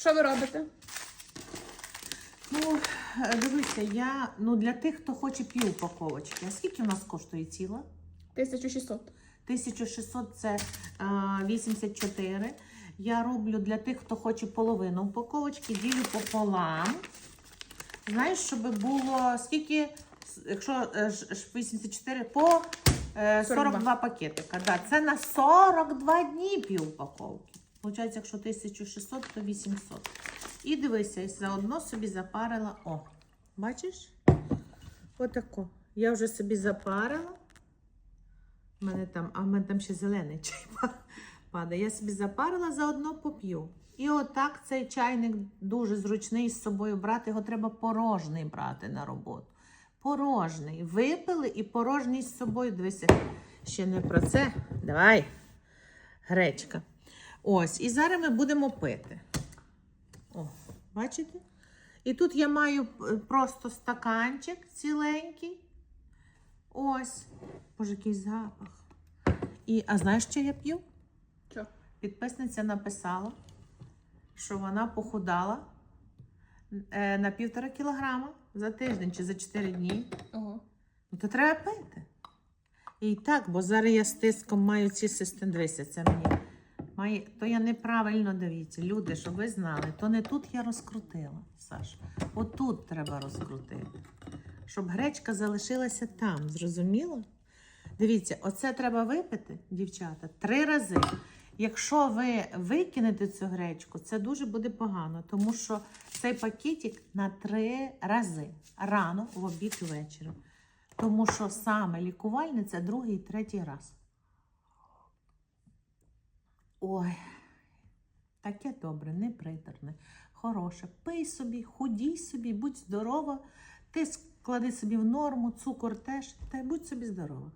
Що ви робите? Ну, е, дивися, я ну для тих, хто хоче пів упаковочки. А скільки у нас коштує ціла? 1600. 1600 це е, 84. Я роблю для тих, хто хоче половину упаковочки, ділю пополам. Знаєш, щоб було скільки, якщо е, ж- ж 84 по е, 42, 42 пакетика. Да, це на 42 дні пів упаковки. Получається, якщо 1600, то 800. І дивися, я заодно собі запарила. О, бачиш? Отако. Я вже собі запарила. У мене там, а в мене там ще зелений чай падає. Я собі запарила, заодно поп'ю. І отак цей чайник дуже зручний з собою брати. Його треба порожній брати на роботу. Порожній. Випили і порожній з собою. Дивися, ще не про це. Давай. Гречка. Ось. І зараз ми будемо пити. О, бачите? І тут я маю е, просто стаканчик ціленький. Ось. Боже, який запах. І, а знаєш, що я п'ю? Що? Підписниця написала, що вона похудала е, на півтора кілограма за тиждень чи за 4 дні. Ого. Ну, то треба пити. І так, бо зараз я з тиском маю ці системдвися. Це мені. Має, то я неправильно дивіться. Люди, щоб ви знали, то не тут я розкрутила, Саш. Отут треба розкрутити. Щоб гречка залишилася там. Зрозуміло? Дивіться, оце треба випити, дівчата, три рази. Якщо ви викинете цю гречку, це дуже буде погано, тому що цей пакетик на три рази рано, в обід і ввечері. Тому що саме лікувальне це другий і третій раз. Ой, таке добре, не приторне, хороше. Пий собі, худій собі, будь здорова. Ти склади собі в норму, цукор теж, та й будь собі здорова.